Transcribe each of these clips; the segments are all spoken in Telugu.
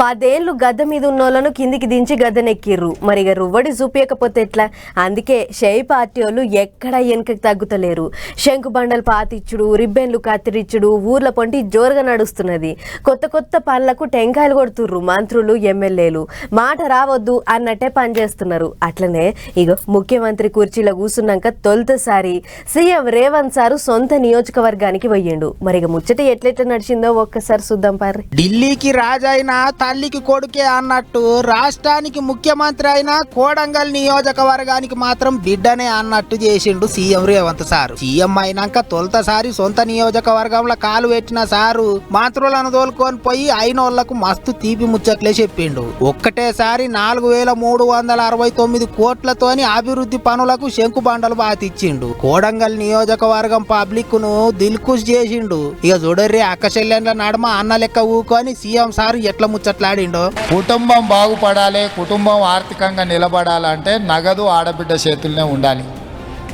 పదేళ్ళు గద్దె మీద ఉన్నోళ్ళను కిందికి దించి గద్దెనెక్కిర్రు. మరి ఇక రువ్వడి చూపించకపోతే ఎట్లా? అందుకే షై పార్టీ వాళ్ళు ఎక్కడ వెనుకకి తగ్గుతలేరు. శంకు బండలు పాతిచ్చుడు రిబ్బెన్లు కత్తిరిచ్చుడు ఊర్ల పొంటి జోరుగా నడుస్తున్నది. కొత్త కొత్త పనులకు టెంకాయలు కొడుతుర్రు మంత్రులు ఎమ్మెల్యేలు. మాట రావద్దు అన్నట్టే పనిచేస్తున్నారు అట్లనే ఇగో ముఖ్యమంత్రి కుర్చీలో కూర్చున్నాక తొలుతసారి సీఎం రేవంత్ సారు సొంత నియోజకవర్గానికి పోయిండు. మరి ఇక ముచ్చట ఎట్లెట్లా నడిచిందో ఒక్కసారి చూద్దాం పారి ఢిల్లీకి రాజైన తల్లికి కొడుకే అన్నట్టు రాష్ట్రానికి ముఖ్యమంత్రి అయిన కోడంగల్ నియోజకవర్గానికి మాత్రం బిడ్డనే అన్నట్టు చేసిండు సీఎం రేవంత్ సారు. సీఎం అయినాక తొలతసారి సొంత నియోజకవర్గంలో కాలు పెట్టిన సారు మంత్రులను తోలుకొని పోయి అయినోళ్ళకు మస్తు తీపి ముచ్చట్లే చెప్పిండు. ఒక్కటేసారి నాలుగు వేల మూడు వందల అరవై తొమ్మిది కోట్లతోని అభివృద్ధి పనులకు శంకుబండలు బాతిచ్చిండు కోడంగల్ నియోజకవర్గం పబ్లిక్ను దిల్కుష్ చేసిండు. ఇక చూడర్రి అక్క నడమ అన్న లెక్క ఊకొని సీఎం సారు ఎట్లా ముచ్చట్లాడిండో కుటుంబం బాగుపడాలి కుటుంబం ఆర్థికంగా నిలబడాలంటే నగదు ఆడబిడ్డ చేతుల్లోనే ఉండాలి.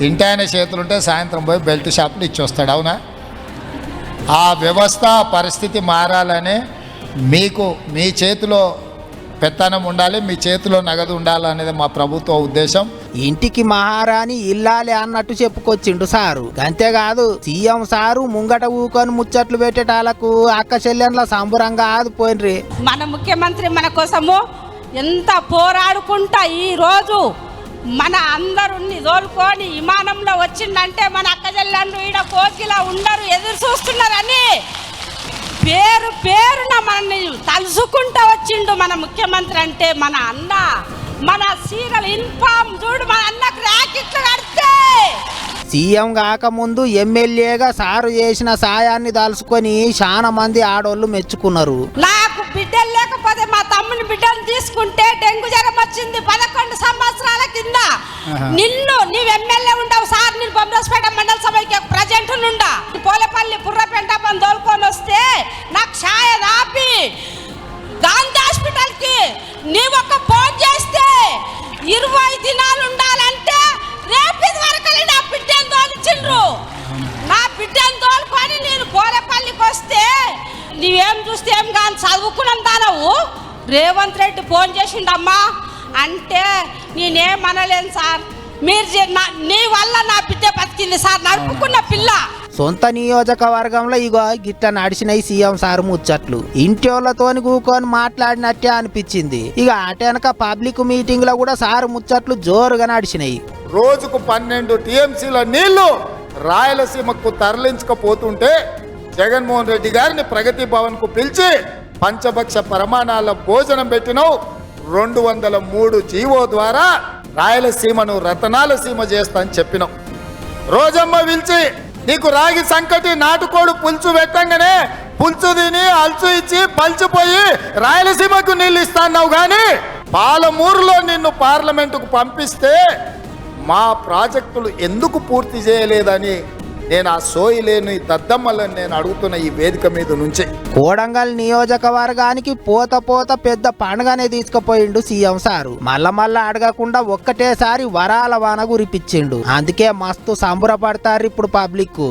ఇంటి ఆయన చేతులుంటే సాయంత్రం పోయి బెల్ట్ షాపులు ఇచ్చొస్తాడు అవునా? ఆ వ్యవస్థ పరిస్థితి మారాలని మీకు మీ చేతిలో పెత్తనం ఉండాలి మీ చేతిలో నగదు ఉండాలనేది మా ప్రభుత్వ ఉద్దేశం. ఇంటికి మహారాణి ఇల్లాలి అన్నట్టు చెప్పుకొచ్చిండు సారు. అంతేకాదు సీఎం సారు ముంగట ఊకొని ముచ్చట్లు పెట్టేటాలకు అక్క చెల్లెండ్ల సంబురంగా ఆదిపోయినరి మన ముఖ్యమంత్రి మన కోసము ఎంత పోరాడుకుంటా ఈ రోజు మన అందరుని తోలుకొని విమానంలో వచ్చిందంటే మన అక్కజల్లండ్రు ఈడ కోకిలా ఉండరు ఎదురు చూస్తున్నారని పేరు పేరున మనల్ని తలుసుకుంటా వచ్చిండు మన ముఖ్యమంత్రి అంటే మన అన్న. మన సీరియల్ ఇన్ఫామ్ చూడు మన అన్నకు ర్యాకెట్లు కడితే. సీఎం కాకముందు ఎమ్మెల్యేగా సారు చేసిన సాయాన్ని దాల్చుకొని చాలా మంది ఆడోళ్ళు మెచ్చుకున్నారు. నాకు బిడ్డలు లేకపోతే మా తమ్ముని బిడ్డలు తీసుకుంటే డెంగు జ్వరం వచ్చింది పదకొండు సంవత్సరాల కింద. నిన్ను నీవు ఎమ్మెల్యే ఉండవు అనలేను సార్? మీరు నా- వల్ల నా బిడ్డ బతికింది సార్. నడుపుకున్న పిల్ల. సొంత నియోజకవర్గంలో ఇగో గిట్ట నడిచినాయి సీఎం సారు ముచ్చట్లు. ఇంటోళ్ళతోని కూకొని మాట్లాడినట్టే అనిపించింది. ఇక అటెనక పబ్లిక్ మీటింగ్లో కూడా సారు ముచ్చట్లు జోరుగా నడిచినాయి. రోజుకు పన్నెండు టీఎంసీల నీళ్ళు రాయలసీమకు తరలించకపోతుంటే జగన్మోహన్ రెడ్డి గారిని ప్రగతి భవన్కు పిలిచి పంచభక్ష ప్రమాణాల భోజనం పెట్టినావు. రెండు వందల మూడు జీవో ద్వారా రాయలసీమను రతనాల సీమ చేస్తా అని చెప్పినాం. రోజమ్మ పిలిచి నీకు రాగి సంకటి నాటుకోడు పులుసు పెట్టంగానే పులుసు తిని అల్చు ఇచ్చి పలిచిపోయి రాయలసీమకు నీళ్ళు ఇస్తాన్నావు కానీ పాలమూరులో నిన్ను పార్లమెంటుకు పంపిస్తే మా ప్రాజెక్టులు ఎందుకు పూర్తి చేయలేదని నేను ఆ సోయి లేని దద్దమ్మలను నేను అడుగుతున్న ఈ వేదిక మీద నుంచే. కోడంగల్ నియోజకవర్గానికి పోత పోత పెద్ద పండుగనే తీసుకుపోయిండు సీఎం సారు. మల్ల మల్ల అడగకుండా ఒక్కటేసారి వరాల వాన గురిపించిండు అందుకే మస్తు సంబరపడతారు ఇప్పుడు పబ్లిక్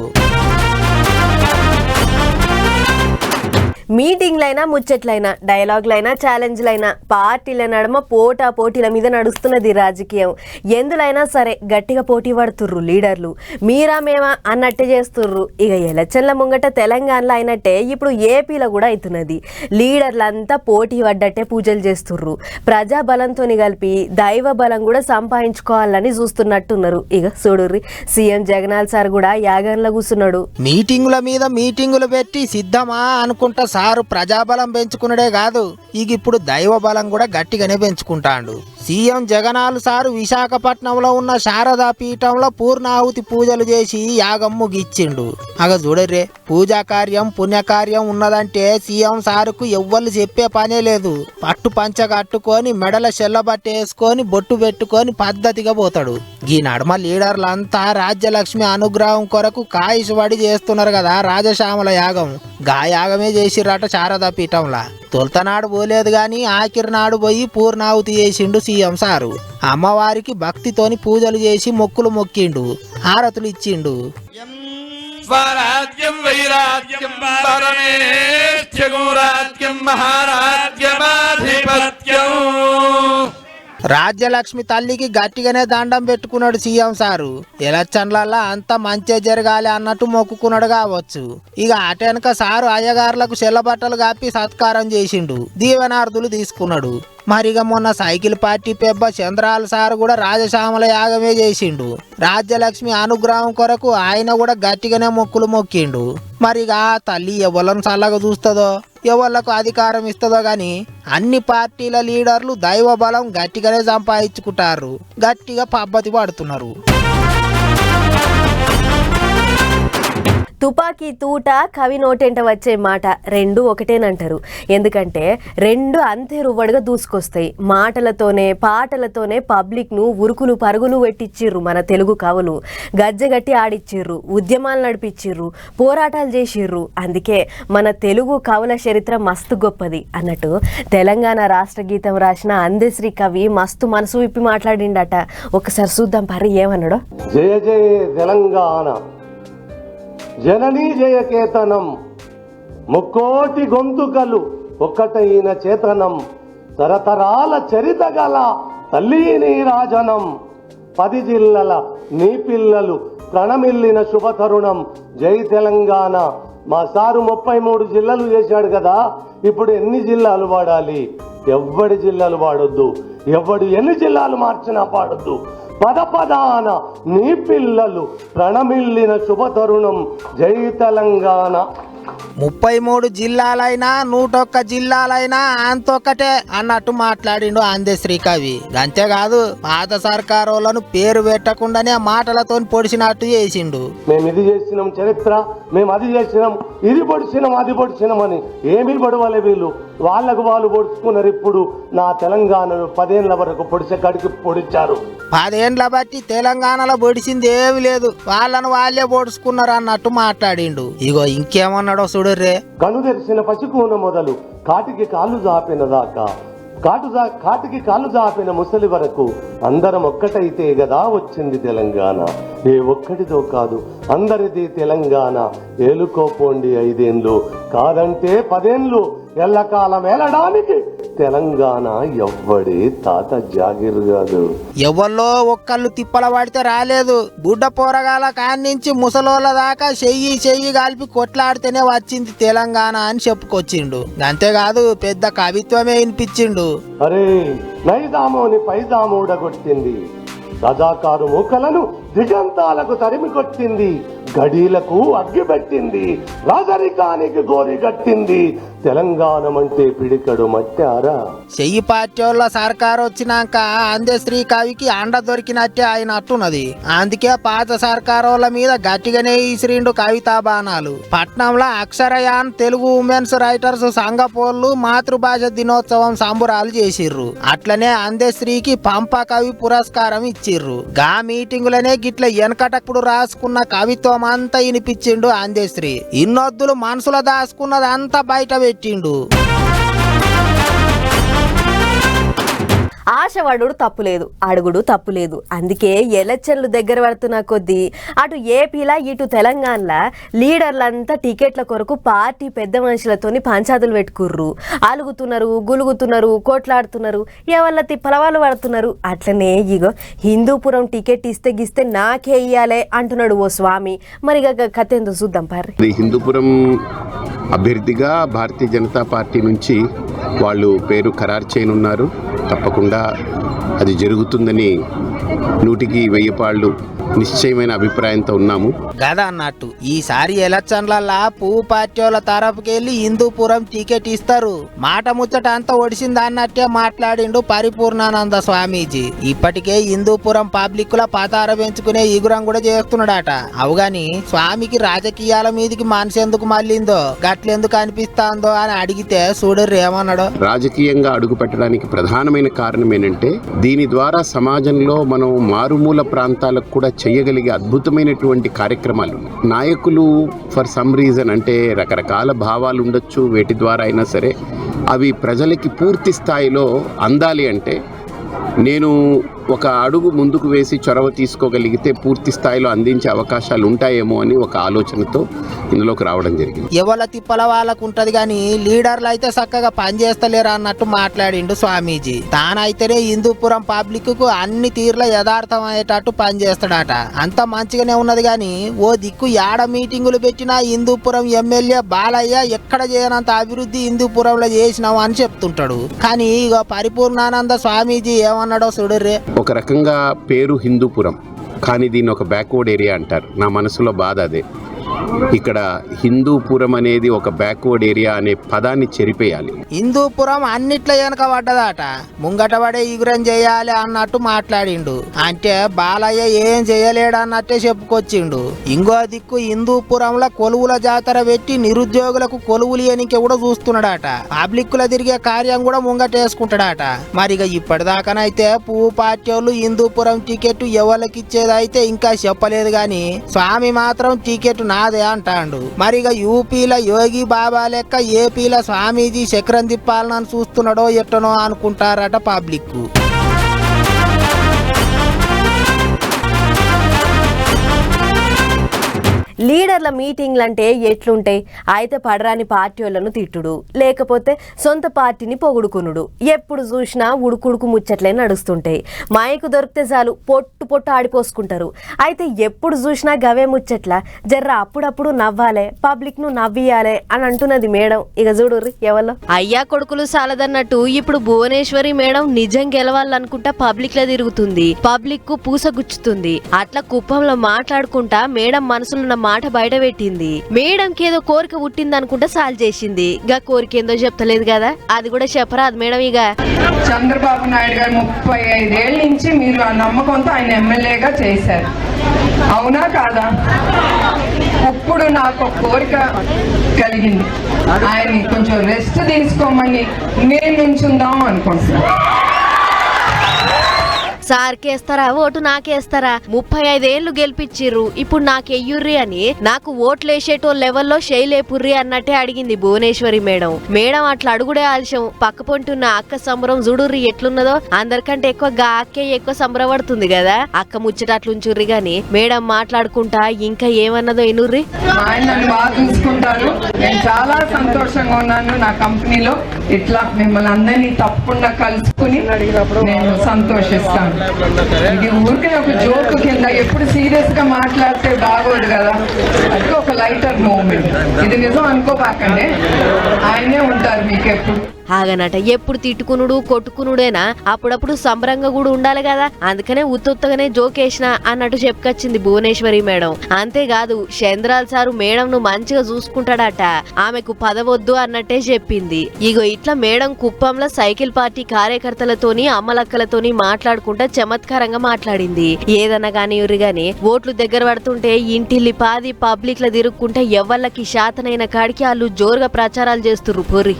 మీటింగ్లైనా ముచ్చట్లైనా డైలాగ్లైనా ఛాలెంజ్లైనా పార్టీల నడమ పోటా పోటీల మీద నడుస్తున్నది రాజకీయం. ఎందులైనా సరే గట్టిగా పోటీ పడుతుర్రు లీడర్లు. మీరా మేమా అన్నట్టే చేస్తుర్రు. ఇక ఎలక్షన్ల ముంగట తెలంగాణలో అయినట్టే ఇప్పుడు ఏపీలో కూడా అవుతున్నది లీడర్లంతా పోటీ పడ్డట్టే పూజలు చేస్తుర్రు. ప్రజా బలంతో కలిపి దైవ బలం కూడా సంపాదించుకోవాలని చూస్తున్నట్టున్నారు. ఇక చూడుర్రి సీఎం జగనాల్ సార్ కూడా యాగంలో కూర్చున్నాడు. మీటింగుల మీద మీటింగులు పెట్టి సిద్ధమా అనుకుంటా సారు ప్రజాబలం పెంచుకున్నడే కాదు. ఇక ఇప్పుడు దైవ బలం కూడా గట్టిగానే పెంచుకుంటాండు. సీఎం జగనాలు సారు విశాఖపట్నంలో ఉన్న శారదా పీఠంలో పూర్ణాహుతి పూజలు చేసి యాగం ముగిచ్చిండు. అగ చూడర్రే పూజా కార్యం పుణ్యకార్యం ఉన్నదంటే సీఎం సారుకు ఎవ్వరు చెప్పే పనే లేదు. పట్టు పంచ కట్టుకొని మెడల చెల్లబట్ట వేసుకొని బొట్టు పెట్టుకొని పద్ధతిగా పోతాడు. ఈ నడమ లీడర్లంతా రాజ్యలక్ష్మి అనుగ్రహం కొరకు కాయిష్ చేస్తున్నారు కదా రాజశ్యామల యాగం. గా యాగమే చేసిర్రట శారదా పీఠంలా. తొలతనాడు పోలేదు గాని ఆఖరి నాడు పోయి పూర్ణాహుతి చేసిండు సీఎం సారు. అమ్మవారికి భక్తితోని పూజలు చేసి మొక్కులు మొక్కిండు హారతులు ఇచ్చిండు. స్వరాజ్యం వైరాజ్యం పరమేష్ఠ్యగోరాజ్యం రాజ్యలక్ష్మి తల్లికి గట్టిగానే దండం పెట్టుకున్నాడు సీఎం సారు. ఎలక్షన్లల్లా అంతా మంచి జరగాలి అన్నట్టు మొక్కుకున్నాడు కావచ్చు. ఇక అటెనక సారు అయ్యగారులకు చెల్లబట్టలు కాపి సత్కారం చేసిండు. దీవెనార్థులు తీసుకున్నాడు. మరిగ మొన్న సైకిల్ పార్టీ పెబ్బ చంద్రాల సార్ కూడా రాజశ్యామల యాగమే చేసిండు. రాజ్యలక్ష్మి అనుగ్రహం కొరకు ఆయన కూడా గట్టిగానే మొక్కులు మొక్కిండు. మరిగా తల్లి ఎవలను చల్లగా చూస్తుందో ఎవళ్ళకు అధికారం ఇస్తుందో గాని అన్ని పార్టీల లీడర్లు దైవ బలం గట్టిగానే సంపాదించుకుంటారు. గట్టిగా పబ్బతి పడుతున్నారు. తుపాకీ తూట కవి నోటెంట వచ్చే మాట రెండు ఒకటేనంటారు. ఎందుకంటే రెండు అంతే రువ్వడుగా దూసుకొస్తాయి. మాటలతోనే పాటలతోనే పబ్లిక్ను ఉరుకులు పరుగులు పెట్టిచ్చిర్రు మన తెలుగు కవులు. గజ్జగట్టి ఆడిచ్చిర్రు ఉద్యమాలు నడిపించిర్రు పోరాటాలు చేసిర్రు. అందుకే మన తెలుగు కవుల చరిత్ర మస్తు గొప్పది అన్నట్టు తెలంగాణ రాష్ట్ర గీతం రాసిన అందశ్రీ కవి మస్తు మనసు విప్పి మాట్లాడిండట. ఒకసారి చూద్దాం పరి ఏమన్నాడో? జయ జయ తెలంగాణ. జననీ జయకేతనం. ముక్కోటి గొంతుకలు ఒక్కటైన చేతనం. తరతరాల చరిత గల తల్లి నీ రాజనం. పది జిల్లల నీ పిల్లలు ప్రణమిల్లిన శుభతరుణం జై తెలంగాణ. మా సారు ముప్పై మూడు జిల్లాలు చేశాడు కదా ఇప్పుడు ఎన్ని జిల్లాలు వాడాలి? ఎవ్వడి జిల్లాలు వాడొద్దు. ఎవడు ఎన్ని జిల్లాలు మార్చినా పాడొద్దు. పద పదాన నీ పిల్లలు ప్రణమిల్లిన శుభతరుణం జై తెలంగాణ. ముప్పై మూడు జిల్లాలైనా నూటొక్క జిల్లాలైనా అంతొక్కటే అన్నట్టు మాట్లాడిండు అందశ్రీ కవి అంతేకాదు పాత సర్కారోళ్ళను పేరు పెట్టకుండానే మాటలతో పొడిచినట్టు చేసిండు. మేము ఇది చేసినాం చరిత్ర మేము అది చేసినాం ఇది పొడిచినాం అది పొడిచినాం అని ఏమీ పడవలే వీళ్ళు. వాళ్ళకు వాళ్ళు పొడుచుకున్నారు ఇప్పుడు నా తెలంగాణను పదేళ్ళ వరకు పొడిచే కాడికి పొడిచారు. పదేండ్ల బట్టి తెలంగాణలో పొడిచింది ఏమి లేదు. వాళ్ళను వాళ్ళే పొడుచుకున్నారు అన్నట్టు మాట్లాడిండు. ఇగో ఇంకేమన్నాడో చూడుర్రే. కను తెరిసిన పసికూన మొదలు కాటికి కాళ్ళు జాపిన దాకా. కాటు కాటికి కాళ్ళు జాపిన ముసలి వరకు అందరం ఒక్కటైతే గదా వచ్చింది తెలంగాణ. ఏ ఒక్కటితో కాదు అందరిది తెలంగాణ. ఏలుకోపోండి ఐదేండ్లు. కాదంటే పదేండ్లు. ఎల్లకాలం తెలంగాణ ఎవ్వడి తాత జాగిర్ కాదు. ఎవల్లో ఒక్కళ్ళు తిప్పల పడితే రాలేదు. బుడ్డ పోరగాల కాన్నించి ముసలోళ్ళ దాకా చెయ్యి చెయ్యి కలిపి కొట్లాడితేనే వచ్చింది తెలంగాణ అని చెప్పుకొచ్చిండు. అంతేకాదు పెద్ద కవిత్వమే వినిపించిండు. అరే నైజామోని పైజాము ఊడగొట్టింది రజాకారు మూకలను దిగంతాలకు తరిమి కొట్టింది గడీలకు అగ్గిపెట్టింది. రాజరికానికి గోరి కట్టింది. తెలంగాణమంటే పిడికడు మట్టారా? చెయ్యి పార్టీల సర్కార్ వచ్చినాక అందశ్రీ కవికి అండ దొరికినట్టే అయినట్టున్నది అందుకే పాత సర్కారోళ్ళ మీద గట్టిగానే ఇసిరిండు కవితా బాణాలు. పట్నంలో అక్షరయాన్ తెలుగు ఉమెన్స్ రైటర్స్ సంఘపోళ్ళు మాతృభాష దినోత్సవం సంబురాలు చేసిర్రు. అట్లనే అందశ్రీకి పంప కవి పురస్కారం ఇచ్చిర్రు. గా మీటింగులనే గిట్ల వెనకటప్పుడు రాసుకున్న కవిత్వం అంతా ఇనిపించిండు అందశ్రీ ఇన్నొద్దులు మనసులో దాచుకున్నదంతా బయట పెట్టిండు. ఆశపడుడు తప్పులేదు అడుగుడు తప్పులేదు. అందుకే ఎలక్షన్లు దగ్గర పడుతున్న కొద్దీ అటు ఏపీలా ఇటు తెలంగాణలా లీడర్లంతా టికెట్ల కొరకు పార్టీ పెద్ద మనుషులతోని పంచాదులు పెట్టుకుర్రు. అలుగుతున్నారు గులుగుతున్నారు కోట్లాడుతున్నారు ఎవళ్ళ తిప్పలవాళ్ళు పడుతున్నారు. అట్లనే ఇగో హిందూపురం టికెట్ ఇస్తే గిస్తే నాకే ఇయ్యాలే అంటున్నాడు ఓ స్వామి. మరి ఇక కథ చూద్దాం పర్రి. హిందూపురం అభ్యర్థిగా భారతీయ జనతా పార్టీ నుంచి వాళ్ళు పేరు ఖరారు చేయనున్నారు. తప్పకుండా అది జరుగుతుందని నూటికి వెయ్యి పాళ్ళు నిశ్చయమైన అభిప్రాయంతో ఉన్నాము. గదా అన్నట్టు ఈసారి ఎలక్షన్లల్లా పువ్వు పార్టీ వాళ్ళ తరపుకెళ్ళి హిందూపురం టికెట్ ఇస్తారు. మాట ముచ్చట అంతా ఒడిసింది అన్నట్టే మాట్లాడిండు పరిపూర్ణానంద స్వామీజీ. ఇప్పటికే హిందూపురం పబ్లిక్ ల పతార పెంచుకునే ఇగురం కూడా చేస్తున్నాడట. అవుగాని స్వామికి రాజకీయాల మీదికి మనసు ఎందుకు మళ్ళిందో గట్లెందుకు అనిపిస్తాందో అని అడిగితే చూడరు ఏమన్నాడో. రాజకీయంగా అడుగు పెట్టడానికి ప్రధానమైన కారణం ఏంటంటే దీని ద్వారా సమాజంలో మనం మారుమూల ప్రాంతాలకు కూడా చేయగలిగే అద్భుతమైనటువంటి కార్యక్రమాలు ఉన్నాయి. నాయకులు ఫర్ సమ్ రీజన్ అంటే రకరకాల భావాలు ఉండొచ్చు వేటి ద్వారా అయినా సరే అవి ప్రజలకి పూర్తి స్థాయిలో అందాలి అంటే నేను ఒక అడుగు ముందుకు వేసి చొరవ తీసుకోగలిగితే పూర్తి స్థాయిలో అందించే అవకాశాలు ఉంటాయేమో అని ఒక ఆలోచనతో ఇందులోకి రావడం జరిగింది. ఎవల తిప్పల వాళ్ళకు ఉంటది కానీ లీడర్లు అయితే చక్కగా పనిచేస్తలేరు అన్నట్టు మాట్లాడిండు స్వామీజీ. తానైతేనే హిందూపురం పబ్లిక్కు అన్ని తీర్ల యథార్థం అయ్యేటట్టు పనిచేస్తాడట. అంత మంచిగానే ఉన్నది కానీ ఓ దిక్కు యాడ మీటింగులు పెట్టినా హిందూపురం ఎమ్మెల్యే బాలయ్య ఎక్కడ చేయనంత అభివృద్ధి హిందూపురంలో చేసినావు అని చెప్తుంటాడు. కానీ ఇక పరిపూర్ణానంద స్వామీజీ ఏమన్నాడో చూడర్రే. ఒక రకంగా పేరు హిందూపురం కానీ దీన్ని ఒక బ్యాక్వర్డ్ ఏరియా అంటారు. నా మనసులో బాధ అదే. ఇక్కడ హిందూపురం అనేది ఒక బ్యాక్వర్డ్ ఏరియా అనే పదాన్ని చెరిపేయాలి. హిందూపురం అన్నిట్లో వెనక పడ్డదట. ముంగట పడే ఈగురం చేయాలి అన్నట్టు మాట్లాడిండు. అంటే బాలయ్య ఏం చేయలేడు అన్నట్టే చెప్పుకొచ్చిండు. ఇంకో దిక్కు హిందూపురంలో కొలువుల జాతర పెట్టి నిరుద్యోగులకు కొలువులు ఎనికే కూడా చూస్తున్నాడట. పబ్లిక్ తిరిగే కార్యం కూడా ముంగటేసుకుంటాడట మరి ఇక ఇప్పటిదాకానైతే పువ్వు పార్టీ వాళ్ళు హిందూపురం టికెట్ ఎవరికి ఇచ్చేదైతే ఇంకా చెప్పలేదు గాని స్వామి మాత్రం టికెట్ నా నాదే అంటాండు. మరి ఇక యూపీల యోగి బాబా లెక్క ఏపీల స్వామీజీ చక్రం తిప్పాలని చూస్తున్నాడో ఎట్టనో అనుకుంటారట పబ్లిక్ లీడర్ల మీటింగ్లు అంటే ఎట్లుంటాయి అయితే పడరాని పార్టీ వాళ్ళను తిట్టుడు లేకపోతే సొంత పార్టీని పొగుడుకునుడు. ఎప్పుడు చూసినా ఉడుకుడుకు ముచ్చట్లే నడుస్తుంటాయి. మైకు దొరికితే చాలు పొట్టు పొట్టు ఆడిపోసుకుంటారు. అయితే ఎప్పుడు చూసినా గవే ముచ్చట్ల జర్ర అప్పుడప్పుడు నవ్వాలే పబ్లిక్ను నవ్వియాలే అని అంటున్నది మేడం. ఇక చూడుర్రి ఎవరో అయ్యా కొడుకులు సాలదన్నట్టు ఇప్పుడు భువనేశ్వరి మేడం నిజం గెలవాలనుకుంటా పబ్లిక్లో తిరుగుతుంది. పబ్లిక్కు పూసగుచ్చుతుంది అట్లా కుప్పంలో మాట్లాడుకుంటా మేడం మనసులో మాట బయట పెట్టింది మేడంకి ఏదో కోరిక పుట్టింది అనుకుంటే సాల్వ్ చేసింది. గా కోరిక ఏందో చెప్తలేదు కదా. అది కూడా చెప్పరాదు మేడం ఇక చంద్రబాబు నాయుడు గారు ముప్పై ఐదేళ్ళ నుంచి మీరు ఆ నమ్మకంతో ఆయన ఎమ్మెల్యేగా చేశారు. అవునా కాదా? ఇప్పుడు నాకు ఒక కోరిక కలిగింది. ఆయన కొంచెం రెస్ట్ తీసుకోమని నేను నుంచుందాం అనుకుంటున్నాను సార్కేస్తారా? ఓటు నాకేస్తారా? ముప్పై ఐదేళ్ళు గెలిపించిర్రు ఇప్పుడు నాకెయ్యుర్రి అని నాకు ఓట్లు వేసేటో లెవెల్లో శైలేపుర్రి అన్నట్టే అడిగింది భువనేశ్వరి మేడం. మేడం అట్లా అడుగుడే ఆలస్యం. పక్క పొంటున్న అక్క సంబరం చూడుర్రి ఎట్లున్నదో అందరికంటే ఎక్కువ గా అక్కే ఎక్కువ సంబరపడుతుంది కదా అక్క ముచ్చట అట్లుంచుర్రి గాని మేడం మాట్లాడుకుంటా ఇంకా ఏమన్నదో ఎనుర్రి ఆయన నన్ను బాగా చూసుకుంటారు. నేను చాలా సంతోషంగా ఉన్నాను నా కంపెనీలో. ఇట్లా మిమ్మల్ని అందరినీ తప్పకుండా కలుసుకుని నేను సంతోషిస్తాను. ఇది ఊరికే ఒక జోక్ కింద ఎప్పుడు సీరియస్గా మాట్లాడితే బాగోదు కదా? అది ఒక లైటర్ మూమెంట్ ఇది నిజం అనుకోపాకండి. ఆయనే ఉంటారు మీకు ఎప్పుడు ఆగనట ఎప్పుడు తిట్టుకునుడు కొట్టుకునుడేనా? అప్పుడప్పుడు సంబరంగా కూడా ఉండాలి కదా? అందుకనే ఉత్తొత్తగానే జోకేసిన అన్నట్టు చెప్పుకొచ్చింది భువనేశ్వరి మేడం. అంతేకాదు చంద్రాల్ సారు మేడం ను మంచిగా చూసుకుంటాడట. ఆమెకు పదవద్దు అన్నట్టే చెప్పింది. ఇగో ఇట్లా మేడం కుప్పంలో సైకిల్ పార్టీ కార్యకర్తలతోని అమ్మలక్కలతోని మాట్లాడుకుంటా చమత్కారంగా మాట్లాడింది. ఏదన్నా గాని ఎవరు గాని ఓట్లు దగ్గర పడుతుంటే ఇంటిల్లి పాది పబ్లిక్లో తిరుగుకుంటే ఎవళ్ళకి శాతనైన కాడికి వాళ్ళు జోరుగా ప్రచారాలు చేస్తుర్రు. పొర్రి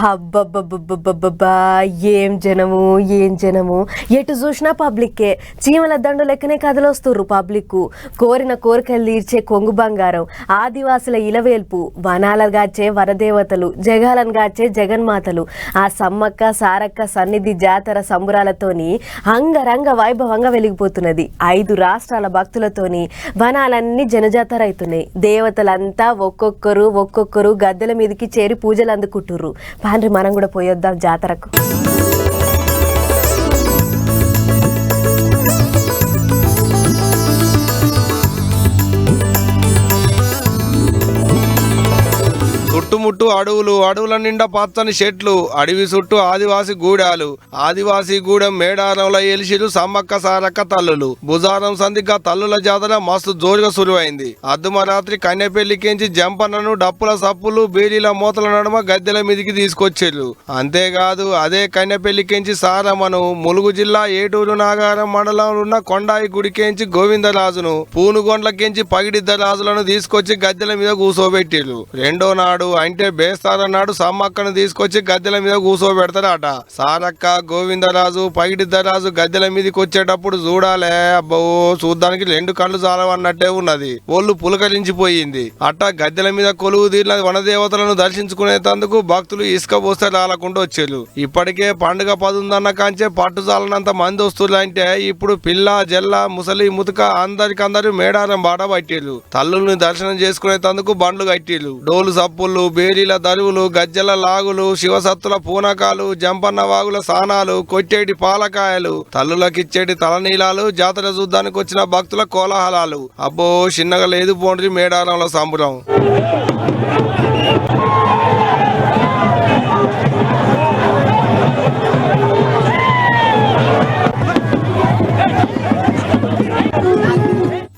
హబ్బబ్బబ్బబ్బబ్బబ్బా ఏం జనము ఏం జనము? ఎటు చూసినా పబ్లిక్కే. చీమల దండు లెక్కనే కదలొస్తుర్రు పబ్లిక్ కోరిన కోరికలు తీర్చే కొంగు బంగారం ఆదివాసుల ఇలవేల్పు వనాలగాచే వరదేవతలు జగాలను గాచే జగన్మాతలు. ఆ సమ్మక్క సారక్క సన్నిధి జాతర సంబురాలతోని అంగరంగ వైభవంగా వెలిగిపోతున్నది. ఐదు రాష్ట్రాల భక్తులతోని వనాలన్నీ జనజాతర అవుతున్నాయి దేవతలంతా ఒక్కొక్కరు ఒక్కొక్కరు గద్దెల మీదకి చేరి పూజలు అందుకుంటుర్రు పాండ్రి మనం కూడా పోయొద్దాం జాతరకు? చుట్టుముట్టు అడవులు అడవుల నిండా పచ్చని చెట్లు అడవి చుట్టూ ఆదివాసి గూడాలు. ఆదివాసి గూడెం మేడారంలో ఎలిసిలు సమ్మక్క సారక్క తల్లులు. బుజారం సందిగా తల్లుల జాతర మస్తు జోరుగా సురువైంది. అద్దుమ రాత్రి కన్నెపెల్లికించి జంపనను డప్పుల సప్పులు బీడీల మూతల నడుమ గద్దెల మీదికి తీసుకొచ్చారు అంతేకాదు అదే కన్యపెళ్ళికించి సారమ్మను ములుగు జిల్లా ఏటూరు నాగారం మండలంలో ఉన్న కొండాయి గుడికేంచి గోవిందరాజును పూనుగొండ్లకించి పగిడిద్ద రాజులను తీసుకొచ్చి గద్దెల మీద కూసోబెట్టారు రెండో నాడు అంటే బేస్తారన్నాడు సమ్మక్కను తీసుకొచ్చి గద్దెల మీద కూసోబెడతాడట. సారక్క గోవిందరాజు పైడిద్దరాజు గద్దెల మీదకి వచ్చేటప్పుడు చూడాలే అబ్బో చూడ్డానికి రెండు కళ్ళు చాలవన్నట్టే ఉన్నది. ఒళ్ళు పులకరించిపోయింది. అట్ట గద్దెల మీద కొలువు తీరిన వనదేవతలను దర్శించుకునేందుకు భక్తులు ఇసుక పోస్తే రాలకుండా వచ్చేరు ఇప్పటికే పండుగ పదుందన్న కాంచే పట్టు చాలనంత మంది వస్తువులంటే ఇప్పుడు పిల్ల జల్ల ముసలి ముతుక అందరికందరూ మేడారం బాట పట్టేళ్ళు. తల్లుల్ని దర్శనం చేసుకునేందుకు బండ్లు కట్టేరు డోలు సప్పులు బేలీల దరువులు గజ్జల లాగులు శివసత్తుల పూనకాలు జంపన్న వాగుల సానాలు కొట్టేటి పాలకాయలు తల్లులకిచ్చేటి తలనీలాలు జాతర చూడ్డానికి వచ్చిన భక్తుల కోలాహలాలు. అబ్బో చిన్నగా లేదు పోండ్రి మేడారంలో సంబరం.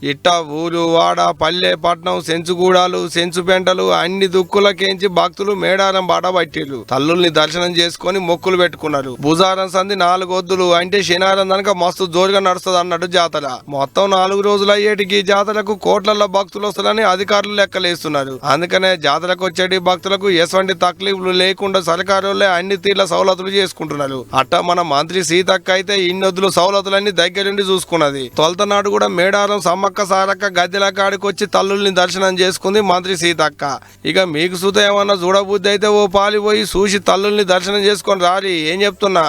ఇట్టా ఊరు వాడ పల్లె పట్నం సెంచుగూడాలు సెంచుపెంటలు అన్ని దుక్కులకేంచి భక్తులు మేడారం బాట పట్టిర్రు. తల్లుల్ని దర్శనం చేసుకొని మొక్కులు పెట్టుకున్నారు. భుజారం సంధి నాలుగు వద్దులు అంటే శనివారం కనుక మస్తు జోరుగా నడుస్తుంది అన్నట్టు జాతర. మొత్తం నాలుగు రోజులు అయ్యేటికి జాతరకు కోట్లలో భక్తులు వస్తారని అధికారులు లెక్కలేస్తున్నారు. అందుకనే జాతరకు వచ్చేటి భక్తులకు ఎటువంటి తక్లీఫ్లు లేకుండా సరకారులే అన్ని తీర్ల సౌలతులు చేసుకుంటున్నారు. అట్ట మన మంత్రి సీతక్క అయితే ఇన్నొద్దులు సౌలతులన్నీ దగ్గరుండి చూసుకున్నది. తొలతనాడు కూడా మేడారం సమ్మక్క సారక్క గద్దెల కాడికి వచ్చి తల్లుల్ని దర్శనం చేసుకుంది మంత్రి సీతక్క. ఇక మీకు సుత ఏమన్నా చూడబుద్ధి అయితే ఓ పాలి పోయి చూసి తల్లుల్ని దర్శనం చేసుకొని రారి. ఏం చెప్తున్నా?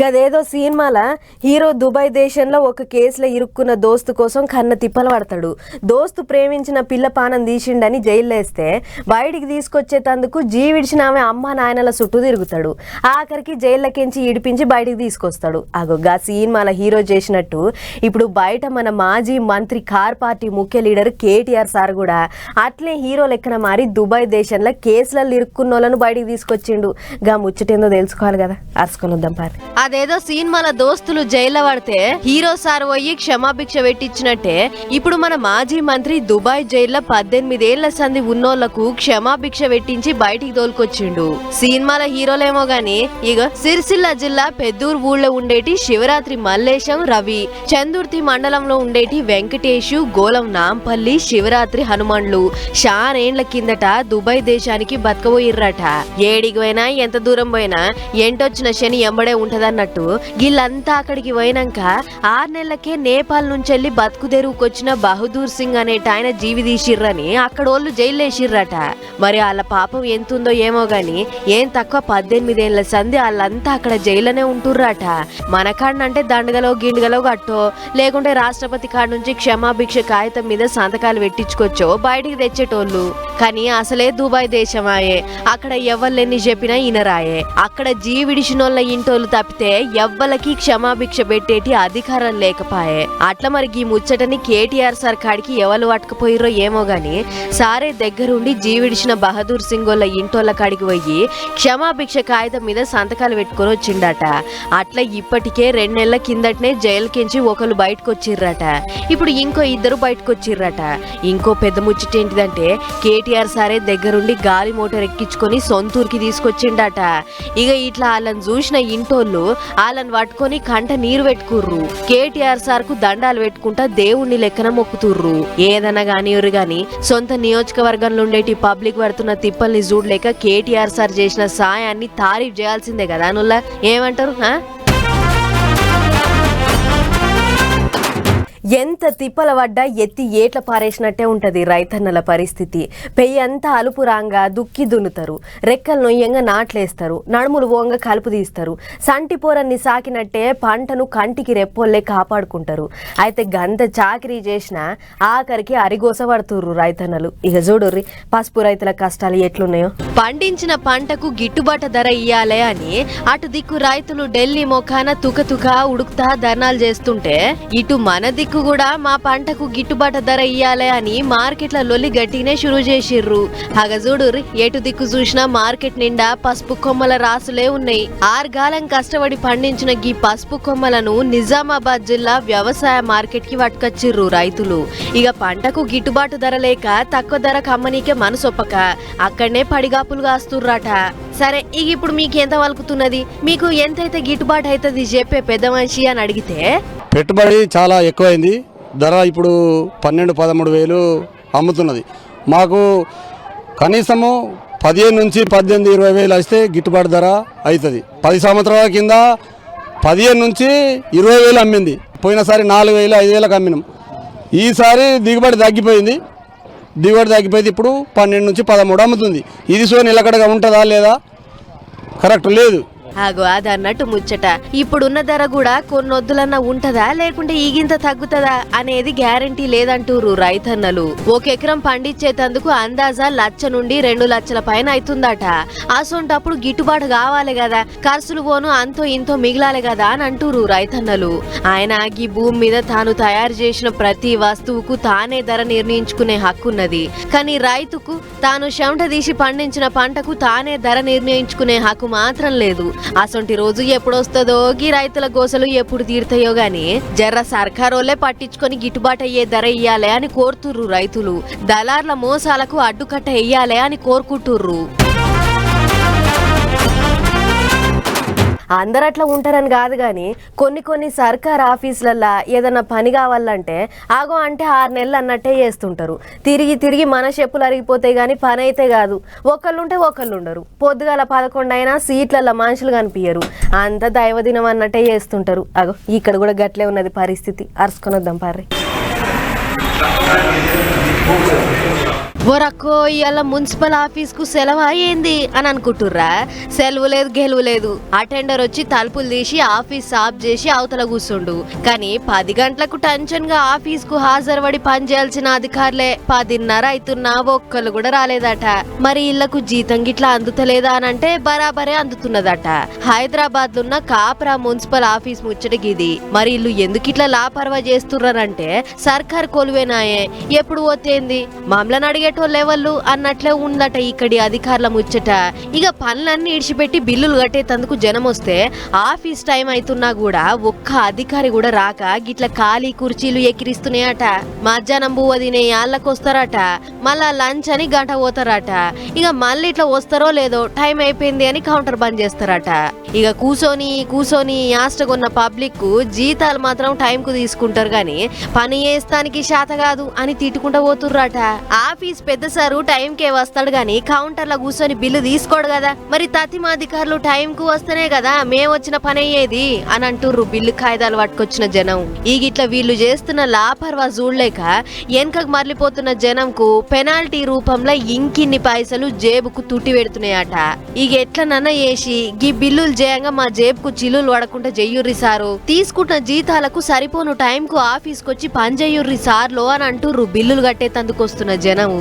గదేదో సినిమాల? హీరో దుబాయ్ దేశంలో ఒక కేసులో ఇరుక్కున్న దోస్తు కోసం కన్న తిప్పలు పడతాడు. దోస్తు ప్రేమించిన పిల్ల పానం తీసిండని జైల్లో వేస్తే బయటికి తీసుకొచ్చేటందుకు జీవిడిచిన ఆమె అమ్మ నాయనల చుట్టూ తిరుగుతాడు. ఆఖరికి జైల్లోకించి ఇడిపించి బయటికి తీసుకొస్తాడు. అగో గా సినిమాల హీరో చేసినట్టు ఇప్పుడు బయట మన మాజీ మంత్రి కార్ పార్టీ ముఖ్య లీడర్ కేటీఆర్ సార్ కూడా అట్లే హీరో లెక్కన మారి దుబాయ్ దేశంలో కేసులలో ఇరుక్కున్న వాళ్ళను బయటికి తీసుకొచ్చిండు. గా ముచ్చటేందో తెలుసుకోవాలి కదా. అరుచుకొని వద్దాం పారి అదేదో సినిమాల దోస్తులు జైల్లో పడితే హీరో సార్ పోయి క్షమాభిక్ష పెట్టించినట్టే. ఇప్పుడు మన మాజీ మంత్రి దుబాయ్ జైల్లో పద్దెనిమిదేళ్ళ సంది ఉన్నోళ్ళకు క్షమాభిక్ష పెట్టించి బయటికి తోలుకొచ్చిండు. సినిమాల హీరోలేమో గాని ఇక సిరిసిల్ల జిల్లా పెద్దూరు ఊళ్ళో ఉండేటి శివరాత్రి మల్లేశం రవి చందుర్తి మండలంలో ఉండేటి వెంకటేషు గోలం నాంపల్లి శివరాత్రి హనుమాన్లు షానేండ్ల కిందట దుబాయ్ దేశానికి బతకబోయిర్రట. ఏడికి పోయినా ఎంత దూరం పోయినా ఎంటొచ్చిన శని ఎంబడే అన్నట్టు వీళ్ళంతా అక్కడికి పోయినాక ఆరు నెలలకే నేపాల్ నుంచి వెళ్ళి బతుకు తెరువుకొచ్చిన బహదూర్ సింగ్ అనేట ఆయన జీవి తీసిర్రని అక్కడ వాళ్ళు జైలు వేసిర్రట మరి వాళ్ళ పాపం ఎంతుందో ఏమో గాని ఏం తక్కువ పద్దెనిమిదేళ్ళ సంధి వాళ్ళంతా అక్కడ జైల్లోనే ఉంటుర్రట. మన కాడనంటే దండగలో గిండగలో గట్టో లేకుంటే రాష్ట్రపతి కాడ నుంచి క్షమాభిక్ష కాగితం మీద సంతకాలు పెట్టించుకొచ్చో బయటికి తెచ్చేటోళ్ళు. కానీ అసలే దుబాయ్ దేశమాయే. అక్కడ ఎవ్వలెన్ని చెప్పినా ఇనరాయే. అక్కడ జీవిడిచినోళ్ళ ఇంటోళ్ళు తప్పితే ఎవ్వలకి క్షమాభిక్ష పెట్టేటి అధికారం లేకపాయే. అట్లా మరి ఈ ముచ్చటని కేటీఆర్ సార్ కాడికి ఎవరు పట్టుకుపోయిర్రో ఏమో గాని సారే దగ్గరుండి జీవిడిచిన బహదూర్ సింగ్ వాళ్ళ ఇంటోళ్ళ కాడికి పోయి క్షమాభిక్ష కాగితం మీద సంతకాలు పెట్టుకొని వచ్చిండట. అట్లా ఇప్పటికే రెండు నెలల కిందటనే జైలుకించి ఒకరు బయటకు వచ్చిర్రట ఇప్పుడు ఇంకో ఇద్దరు బయటకు వచ్చిర్రట ఇంకో పెద్ద ముచ్చట ఏంటిదంటే కేటీఆర్ సారే దగ్గరుండి గాలి మోటార్ ఎక్కించుకొని సొంతూరుకి తీసుకొచ్చిండట. ఇక ఇట్లా వాళ్ళని చూసిన ఇంటోళ్ళు వాళ్ళని పట్టుకొని కంట నీరు పెట్టుకుర్రు. కేటీఆర్ సార్కు దండాలు పెట్టుకుంటా దేవుణ్ణి లెక్కన మొక్కుతుర్రు. ఏదన్నా గానివ్వరు గాని సొంత నియోజకవర్గంలో ఉండేటి పబ్లిక్ పడుతున్న తిప్పల్ని చూడలేక కేటీఆర్ సార్ చేసిన సాయాన్ని తారీఫ్ చేయాల్సిందే కదా నుల్లా ఏమంటారు ఎంత తిప్పల పడ్డా ఎత్తి ఏట్ల పారేసినట్టే ఉంటది రైతన్నల పరిస్థితి. పెయ్యి అంతా అలుపు రాంగా దుక్కి దున్నుతారు. రెక్కలు నొయ్యంగా నాట్లేస్తారు. నడుములు ఓంగ కలుపు తీస్తారు. సంటి పోరన్ని సాకినట్టే పంటను కంటికి రెప్పోల్లే కాపాడుకుంటారు. అయితే గంత చాకరీ చేసిన ఆఖరికి అరిగోసబడుతుర్రు రైతన్నలు. ఇక చూడుర్రి పసుపు రైతుల కష్టాలు ఎట్లున్నాయో? పండించిన పంటకు గిట్టుబాటు ధర ఇయ్యాలే అని అటు దిక్కు రైతులు ఢిల్లీ మొఖాన తుకతుక ఉడుకుతా ధర్నాలు చేస్తుంటే ఇటు మన దిక్కు కూడా మా పంటకు గిట్టుబాటు ధర ఇయ్యాలే అని మార్కెట్ల లొల్లి గట్టినే షురూ చేసిర్రు. హగ ఎటు దిక్కు చూసినా మార్కెట్ నిండా పసుపు కొమ్మల రాసులే ఉన్నాయి. ఆరుగాలం కష్టపడి పండించిన గీ పసుపు కొమ్మలను నిజామాబాద్ జిల్లా వ్యవసాయ మార్కెట్కి పట్టుకొచ్చిర్రు రైతులు. ఇక పంటకు గిట్టుబాటు ధర లేక తక్కువ ధర కమ్మనీకే మనసొప్పక. అక్కడనే పడిగాపులు కాస్తుర్రాట. సరే ఇక ఇప్పుడు మీకు ఎంత వలుకుతున్నది? మీకు ఎంతైతే గిట్టుబాటు అవుతుంది చెప్పే పెద్ద మనిషి అని అడిగితే? పెట్టుబడి చాలా ఎక్కువైంది. ధర ఇప్పుడు పన్నెండు పదమూడు వేలు అమ్ముతున్నది. మాకు కనీసము పదిహేను నుంచి పద్దెనిమిది ఇరవై వేలు వస్తే గిట్టుబాటు ధర అవుతుంది పది సంవత్సరాల కింద పదిహేను నుంచి ఇరవై వేలు అమ్మింది. పోయినసారి నాలుగు వేలు ఐదు వేలకు అమ్మినాం. ఈసారి దిగుబడి తగ్గిపోయింది. దిగుబడి తగ్గిపోయింది ఇప్పుడు పన్నెండు నుంచి పదమూడు అమ్ముతుంది. ఇది సో నిలకడగా ఉంటుందా లేదా? కరెక్ట్ లేదు. ఆగో అది అన్నట్టు ముచ్చట. ఇప్పుడున్న ధర కూడా కొన్నొద్దులన్నా ఉంటదా లేకుంటే ఈగింత తగ్గుతదా అనేది గ్యారంటీ లేదంటూరు రైతన్నలు. ఒక ఎకరం పండించేటందుకు అందాజా లచ్చ నుండి రెండు లక్షల పైన అవుతుందట అసొంటప్పుడు గిట్టుబాటు కావాలి కదా ఖర్చులు పోను అంతో ఇంతో మిగిలాలి కదా అని అంటూరు రైతన్నలు. ఆయన ఈ భూమి మీద తాను తయారు చేసిన ప్రతి వస్తువుకు తానే ధర నిర్ణయించుకునే హక్కున్నది. కానీ రైతుకు తాను చెమట తీసి పండించిన పంటకు తానే ధర నిర్ణయించుకునే హక్కు మాత్రం లేదు. అసొంటి రోజు ఎప్పుడొస్తుందో గీ రైతుల గోసలు ఎప్పుడు తీరుతాయో గాని జర్ర సర్కారోలే పట్టించుకొని గిట్టుబాటు అయ్యే ధర ఇయ్యాలే అని కోరుతుర్రు రైతులు. దళార్ల మోసాలకు అడ్డుకట్ట ఎయ్యాలే అని కోరుకుంటుర్రు. అందరు అట్లా ఉంటారని కాదు కానీ కొన్ని కొన్ని సర్కార్ ఆఫీసులల్లో ఏదైనా పని కావాలంటే ఆగో అంటే ఆరు నెలలు అన్నట్టే చేస్తుంటారు. తిరిగి తిరిగి మన చెప్పులు అరిగిపోతాయి కానీ పని అయితే కాదు. ఒకళ్ళు ఉంటే ఒకళ్ళు ఉండరు. పొద్దుగాల పదకొండు అయినా సీట్లలో మనుషులు కనిపించరు అంత దైవదినం అన్నట్టే చేస్తుంటారు. అగో ఇక్కడ కూడా గట్లే ఉన్నది పరిస్థితి. అరుచుకొని వద్దాం పార్రి. ఓరక్కో ఇవాళ మున్సిపల్ ఆఫీస్కు సెలవు అయ్యింది అని అనుకుంటుర్రా? సెలవు లేదు గెలువు లేదు. అటెండర్ వచ్చి తలుపులు తీసి ఆఫీస్ ఆఫ్ చేసి అవతల కూర్చుండు. కానీ పది గంటలకు టెన్షన్గా ఆఫీస్కు హాజరుపడి పనిచేయాల్సిన అధికారులే. పదిన్నర అవుతున్నా ఒక్కళ్ళు కూడా రాలేదట. మరి ఇళ్ళకు జీతం గిట్లా అందుతలేదా అని అంటే బరాబరే అందుతున్నదట. హైదరాబాద్లో ఉన్న కాప్రా మున్సిపల్ ఆఫీస్ ముచ్చటకి ఇది మరి ఇల్లు ఎందుకు ఇట్లా లాపర్వా చేస్తున్నారంటే సర్కార్ కొలువేనాయే. ఎప్పుడు పోతేంది? మమ్మల్ని ఆటో లెవెల్ అన్నట్లే ఉందట ఇక్కడి అధికారుల ముచ్చట. ఇక పనులన్నీ ఇడిచిపెట్టి బిల్లులు కట్టేతందుకు జనం వస్తే ఆఫీస్ టైం అవుతున్నా కూడా ఒక్క అధికారి కూడా రాక గిట్లా ఖాళీ కుర్చీలు ఎక్కిరిస్తున్నాయట. మధ్యాహ్నం బువ్వ తినే యాళ్ళకి వస్తారట మళ్ళా లంచ్ అని గంట పోతారట. ఇక మళ్ళీ ఇట్లా వస్తారో లేదో టైం అయిపోయింది అని కౌంటర్ బంద్ చేస్తారట. ఇక కూసోని కూసోని యాస్టకున్న పబ్లిక్కు జీతాలు మాత్రం టైం కు తీసుకుంటారు గాని పని చేస్తానికి శాత కాదు అని తిట్టుకుంటా పోతుర్రట. ఆఫీస్ పెద్ద సారు టైం కే వస్తాడు గాని కౌంటర్లో కూర్చొని బిల్లు తీసుకోడు కదా. మరి తతిమ అధికారులు టైం కు వస్తేనే కదా మేము వచ్చిన పని అయ్యేది అని అంటుర్రు బిల్లు కాయిదాలు పట్టుకొచ్చిన జనం. ఈ గిట్ల వీళ్ళు చేస్తున్న లాపర్వా చూడలేక వెనకకు మరలిపోతున్న జనంకు పెనాల్టీ రూపంలో ఇంకిన్ని పైసలు జేబుకు తుట్టి పెడుతున్నాయట. ఇక ఎట్లనన్నా చేసి గీ బిల్లులు చేయంగా మా జేబుకు చిల్లులు పడకుండా చెయ్యుర్రి సారు. తీసుకుంటున్న జీతాలకు సరిపోను టైంకు ఆఫీస్కి వచ్చి పని చెయ్యుర్రి సార్లో అని అంటుర్రు బిల్లులు కట్టేతందుకు వస్తున్న జనం